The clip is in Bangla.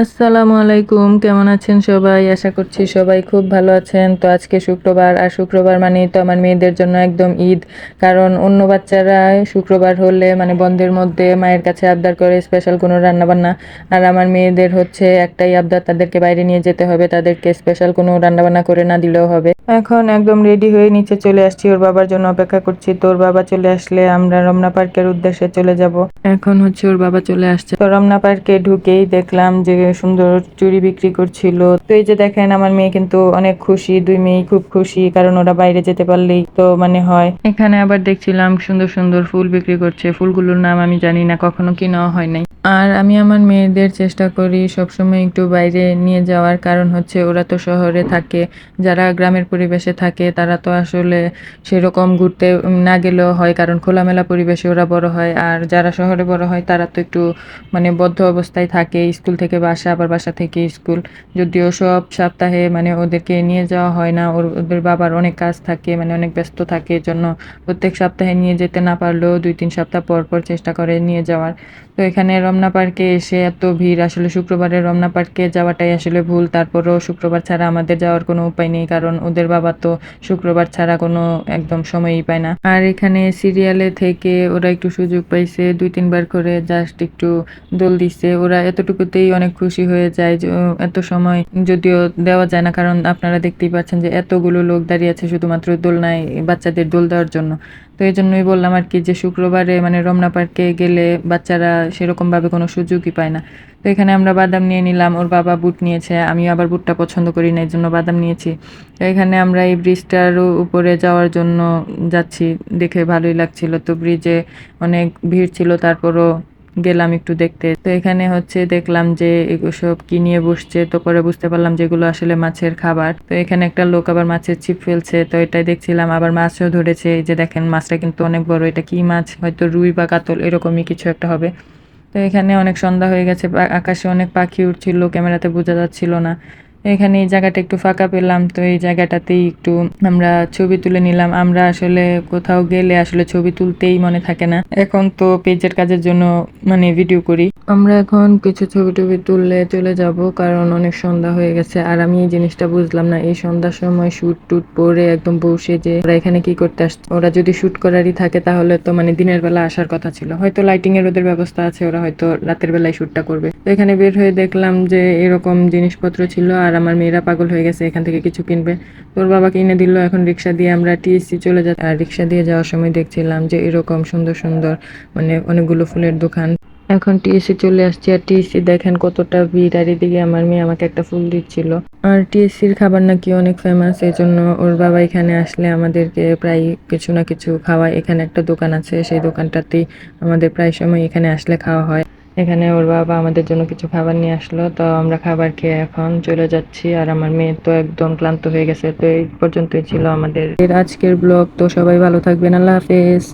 আসসালামু আলাইকুম, কেমন আছেন সবাই? আশা করছি সবাই খুব ভালো আছেন। তো আজকে শুক্রবার, আর শুক্রবার মানে তো আমার মেয়েদের জন্য একদম ঈদ। কারণ অন্য বাচ্চারা শুক্রবার হলে মানে বন্ধের মধ্যে মায়ের কাছে আবদার করে স্পেশাল কোনো রান্নাবান্না। আর আমার মেয়েদের হচ্ছে একটাই আবদার, তাদেরকে বাইরে নিয়ে যেতে হবে। তাদেরকে স্পেশাল কোনো রান্নাবান্না করে না দিলেও হবে। এখন একদম রেডি হয়ে নিচে চলে আসছি। ওর বাবার জন্য অপেক্ষা করছি। তো ওর বাবা চলে আসলে আমরা রমনা পার্কের উদ্দেশ্যে চলে যাব। এখন হচ্ছে ওর বাবা চলে আসছে। তো রমনা পার্কে ঢুকেই দেখলাম যে সুন্দর চুরি বিক্রি করছিল। তো এই যে দেখেন, আমার মেয়ে কিন্তু অনেক খুশি। দুই মেয়ে খুব খুশি, কারণ ওরা বাইরে যেতে পারলেই তো মানে হয়। এখানে আবার দেখছিলাম সুন্দর সুন্দর ফুল বিক্রি করছে। ফুলগুলোর নাম আমি জানি না, কখনো কিনাও হয় নাই। আর আমি আমার মেয়েদের চেষ্টা করি সবসময় একটু বাইরে নিয়ে যাওয়ার কারণ হচ্ছে ওরা তো শহরে থাকে, যারা গ্রামের পরিবেশে থাকে তারা তো আসলে সেরকম ঘুরতে না গেলেও হয় কারণ খোলামেলা পরিবেশে ওরা বড় হয় আর যারা শহরে বড় হয় তারা তো একটু মানে বদ্ধ অবস্থায় থাকে, স্কুল থেকে বাসা, আবার বাসা থেকে স্কুল। যদিও সব সপ্তাহে মানে ওদেরকে নিয়ে যাওয়া হয় না ওদের বাবার অনেক কাজ থাকে মানে অনেক ব্যস্ত থাকে জন্য প্রত্যেক সপ্তাহে নিয়ে যেতে না পারলেও দুই তিন সপ্তাহ পর পর চেষ্টা করে নিয়ে যাওয়ার। তো এখানে রমনা পার্কে এসে এত ভিড়, আসলে শুক্রবারে রমনা পার্কে যাওয়াটাই আসলে ভুল। তারপরও শুক্রবার ছাড়া আমাদের যাওয়ার কোনো উপায় নেই, কারণ ওদের বাবা তো শুক্রবার ছাড়া কোনো একদম সময়ই পায় না। আর এখানে সিরিয়ালে থেকে ওরা একটু সুযোগ পাইছে, দুই তিনবার করে জাস্ট একটু দোল দিচ্ছে ওরা এতটুকুতেই অনেক খুশি হয়ে যায় এত সময় যদিও দেওয়া যায় না, কারণ আপনারা দেখতেই পাচ্ছেন যে এতগুলো লোক দাঁড়িয়ে আছে শুধুমাত্র দোলনায় বাচ্চাদের দোল দেওয়ার জন্য। তো এই জন্যই বললাম আর কি যে শুক্রবারে মানে রমনা পার্কে গেলে বাচ্চারা সেরকমভাবে কোনো সুযোগই পায় না। তো এখানে আমরা বাদাম নিয়ে নিলাম, ওর বাবা বুট নিয়েছে আমি আবার বুটটা পছন্দ করি না, এই জন্য বাদাম নিয়েছি। তো এখানে আমরা এই ব্রিজটার উপরে যাওয়ার জন্য যাচ্ছি, দেখে ভালোই লাগছিল। তো ব্রিজে অনেক ভিড় ছিল, তারপরও গেলাম একটু দেখতে। তো এখানে হচ্ছে দেখলাম যে এগুলো সব কি নিয়ে বসছে, তো পরে বুঝতে পারলাম যে এগুলো আসলে মাছের খাবার। তো এখানে একটা লোক আবার মাছের ছিপ ফেলছে, তো এটাই দেখছিলাম, আবার মাছও ধরেছে। এই যে দেখেন, মাছটা কিন্তু অনেক বড়, এটা কি মাছ? হয়তো রুই বা কাতল, এরকমই কিছু একটা হবে। তো এখানে অনেক সন্ধ্যা হয়ে গেছে আকাশে অনেক পাখি উঠছিল ক্যামেরাতে বোঝা যাচ্ছিল না। এখানে এই জায়গাটা একটু ফাঁকা পেলাম, তো এই জায়গাটাতেই একটু আমরা ছবি তুলে নিলাম। আমরা আসলে কোথাও গেলে আসলে ছবি তুলতেই মনে থাকে না। এখন তো পেজের কাজের জন্য মানে ভিডিও করি। আমরা এখন কিছু ছবি টবি তুললে চলে যাব, কারণ অনেক সন্ধ্যা হয়ে গেছে। আর আমি এই জিনিসটা বুঝলাম না, এই সন্ধ্যার সময় শুট টুট পরে একদম বসে যে ওরা এখানে কি করতে আসছে। ওরা যদি শুট করারই থাকে, তাহলে তো মানে দিনের বেলা আসার কথা ছিল। হয়তো লাইটিং এর ওদের ব্যবস্থা আছে, ওরা হয়তো রাতের বেলায় শুটটা করবে। তো এখানে বের হয়ে দেখলাম যে এরকম জিনিসপত্র ছিল, আর আমার মেয়েরা পাগল হয়ে গেছে, এখান থেকে কিছু কিনবে। তোর বাবা কিনে দিল, এখন রিক্সা দিয়ে আমরা টিএসসি চলে যাই আর রিক্সা দিয়ে যাওয়ার সময় দেখছিলাম যে এরকম সুন্দর সুন্দর মানে অনেকগুলো ফুলের দোকান। এখন টিএসসি চলে আসছি। আর টিএসসি দেখেন কতটা ভিড়। আর এদিকে আমার মেয়ে আমাকে একটা ফুল দিচ্ছিল। আর টিএসসির খাবার নাকি অনেক ফেমাস এই জন্য ওর বাবা এখানে আসলে আমাদেরকে প্রায় কিছু না কিছু খাওয়ায়। এখানে একটা দোকান আছে, সেই দোকানটাতেই আমাদের প্রায় সময় এখানে আসলে খাওয়া হয়। এখানে ওর বাবা আমাদের জন্য কিছু খাবার নিয়ে আসলো। তো আমরা খাবার খেয়ে এখন চলে যাচ্ছি। আর আমার মেয়ে তো একদম ক্লান্ত হয়ে গেছে। তো এই পর্যন্তই ছিল আমাদের আজকের ব্লগ। তো সবাই ভালো থাকবেন। আল্লাহ হাফেজ।